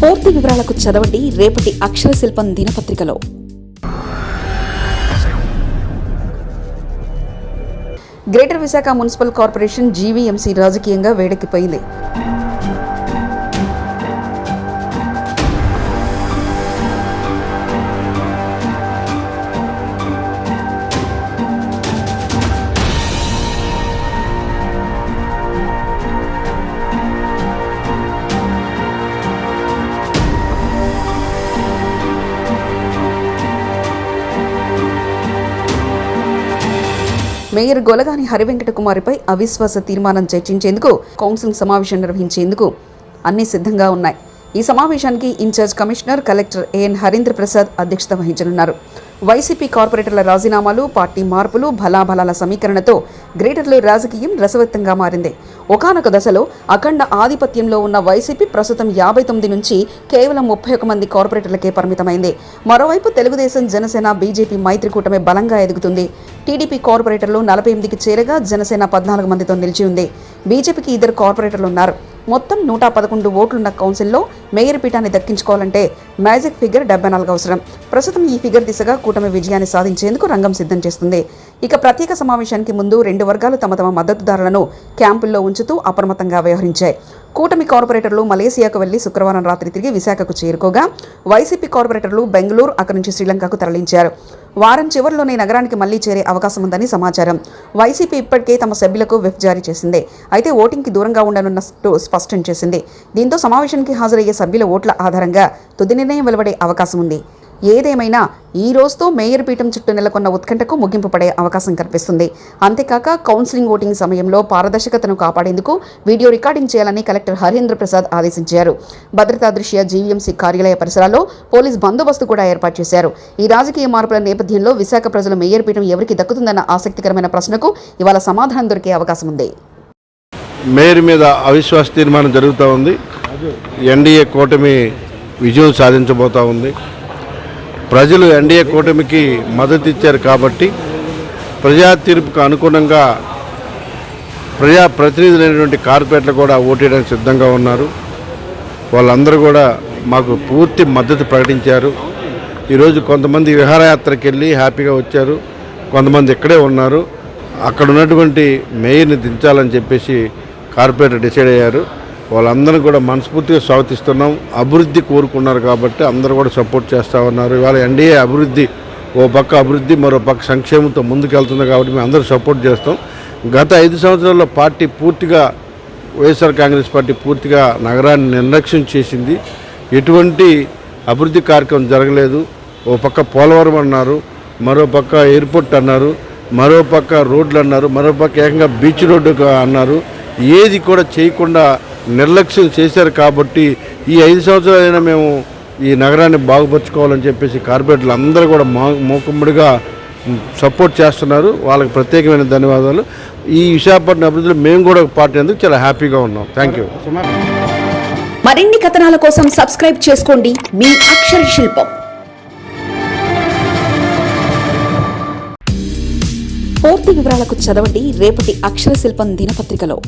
పూర్తి వివరాలకు చదవండి రేపటి అక్షర శిల్పం దినపత్రికలో. Greater Visakha municipal corporation GVMC రాజకీయంగా వేడెక్కిపోయింది. మేయర్ గొలగాని హరివెంకట కుమారిపై అవిశ్వాస తీర్మానం చర్చించేందుకు కౌన్సిల్ సమావేశం నిర్వహించేందుకు అన్ని సిద్ధంగా ఉన్నాయి. ఈ సమావేశానికి incharge commissioner collector A N Harindra Prasad అధ్యక్షత వహించనున్నారు. వైసీపీ కార్పొరేటర్ల రాజీనామాలు పార్టీ మార్పులు బలాబలాల సమీకరణతో గ్రేటర్లో రాజకీయం రసవత్తంగా మారింది. ఒకానొక దశలో అఖండ ఆధిపత్యంలో ఉన్న వైసీపీ ప్రస్తుతం యాభై తొమ్మిది నుంచి కేవలం ముప్పై ఒక మంది కార్పొరేటర్లకే పరిమితమైంది. మరోవైపు తెలుగుదేశం జనసేన బీజేపీ మైత్రి కూటమి బలంగా ఎదుగుతుంది. టీడీపీ కార్పొరేటర్లు నలభై ఎనిమిదికి చేరగా జనసేన పద్నాలుగు మందితో నిలిచి ఉంది. బీజేపీకి ఇద్దరు కార్పొరేటర్లు ఉన్నారు. మొత్తం నూట పదకొండు ఓట్లున్న కౌన్సిల్లో మేయర్ పీఠాన్ని దక్కించుకోవాలంటే మ్యాజిక్ ఫిగర్ డెబ్బై నాలుగు అవసరం. ప్రస్తుతం ఈ ఫిగర్ దిశగా కూటమి విజయాన్ని సాధించేందుకు రంగం సిద్ధం చేస్తుంది. ఇక ప్రత్యేక సమావేశానికి ముందు రెండు వర్గాలు తమ తమ మద్దతుదారులను క్యాంపుల్లో ఉంచుతూ అప్రమత్తంగా వ్యవహరించాయి. కూటమి కార్పొరేటర్లు మలేసియాకు వెళ్ళి శుక్రవారం రాత్రి తిరిగి విశాఖకు చేరుకోగా వైసీపీ కార్పొరేటర్లు బెంగళూరు అక్కడి నుంచి శ్రీలంకకు తరలించారు. వారం చివరిలోనే నగరానికి మళ్ళీ చేరే అవకాశం ఉందని సమాచారం. వైసీపీ ఇప్పటికే తమ సభ్యులకు విప్ జారీ చేసింది. అయితే ఓటింగ్కి దూరంగా ఉండనున్నట్టు స్పష్టం చేసింది. దీంతో సమావేశానికి హాజరయ్యే సభ్యుల ఓట్ల ఆధారంగా తుది నిర్ణయం వెలువడే అవకాశం ఉంది. ఏదేమైనా ఈ రోజుతో మేయర్ పీఠం చుట్టూ నెలకొన్న ఉత్కంఠకు ముగింపు పడే అవకాశం కనిపిస్తుంది అంతేకాక కౌన్సిలింగ్ ఓటింగ్ సమయంలో పారదర్శకతను కాపాడేందుకు వీడియో రికార్డింగ్ చేయాలని కలెక్టర్ హరీంద్ర ప్రసాద్ ఆదేశించారు. భద్రతా దృష్ట్యా జీవీఎంసీ కార్యాలయ పరిసరాల్లో పోలీస్ బందోబస్తు కూడా ఏర్పాటు చేశారు. ఈ రాజకీయ మార్పుల నేపథ్యంలో విశాఖ ప్రజలు మేయర్ పీఠం ఎవరికి దక్కుతుందన్న ఆసక్తికరమైన ప్రశ్నకు ఇవాళ సమాధానం దొరికే అవకాశం ఉంది. మేయర్ మీద అవిశ్వాస తీర్మానం జరుగుతూ ఉంది. ఎన్డీఏ కూటమి విజయం సాధించబోతూ ఉంది. ప్రజలు ఎన్డీఏ కూటమికి మద్దతు ఇచ్చారు కాబట్టి ప్రజా తీర్పుకు అనుగుణంగా ప్రజా ప్రతినిధులైనటువంటి కార్పొరేట్లు కూడా ఓటేయడానికి సిద్ధంగా ఉన్నారు. వాళ్ళందరూ కూడా మాకు పూర్తి మద్దతు ప్రకటించారు. ఈరోజు కొంతమంది విహారయాత్రకి వెళ్ళి హ్యాపీగా వచ్చారు. కొంతమంది ఇక్కడే ఉన్నారు. అక్కడ ఉన్నటువంటి మేయర్ని దించాలని చెప్పేసి కార్పొరేటర్ డిసైడ్ అయ్యారు. వాళ్ళందరూ కూడా మనస్ఫూర్తిగా స్వాగతిస్తున్నాం. అభివృద్ధి కోరుకున్నారు కాబట్టి అందరూ కూడా సపోర్ట్ చేస్తూ ఉన్నారు. ఇవాళ ఎన్డీఏ అభివృద్ధి ఓ పక్క అభివృద్ధి మరో పక్క సంక్షేమంతో ముందుకెళ్తుంది కాబట్టి మేము అందరూ సపోర్ట్ చేస్తాం. గత ఐదు సంవత్సరాల్లో పార్టీ పూర్తిగా వైఎస్ఆర్ కాంగ్రెస్ పార్టీ పూర్తిగా నగరాన్ని నిర్లక్ష్యం చేసింది. ఎటువంటి అభివృద్ధి కార్యక్రమం జరగలేదు. ఓ పక్క పోలవరం అన్నారు మరో పక్క ఎయిర్పోర్ట్ అన్నారు మరో పక్క రోడ్లు అన్నారు మరో పక్క ఏకంగా బీచ్ రోడ్డు అన్నారు. ఏది కూడా చేయకుండా నిర్లక్ష్యం చేశారు కాబట్టి ఈ ఐదు సంవత్సరాలైనా మేము ఈ నగరాన్ని బాగుపరుచుకోవాలని చెప్పేసి కార్పొరేటర్లు అందరూ కూడా మా మూకుమ్మడిగా సపోర్ట్ చేస్తున్నారు. వాళ్ళకి ప్రత్యేకమైన ధన్యవాదాలు. ఈ విశాఖపట్నం అభివృద్ధిలో మేము కూడా ఒక పార్టీ అందుకు చాలా హ్యాపీగా ఉన్నాం. Thank you. మరిన్ని కథనాల కోసం సబ్స్క్రైబ్ చేసుకోండి. మీ అక్షర శిల్పం. పూర్తి వివరాలకు చదవండి. రేపటి అక్షర శిల్పం దినపత్రికలో.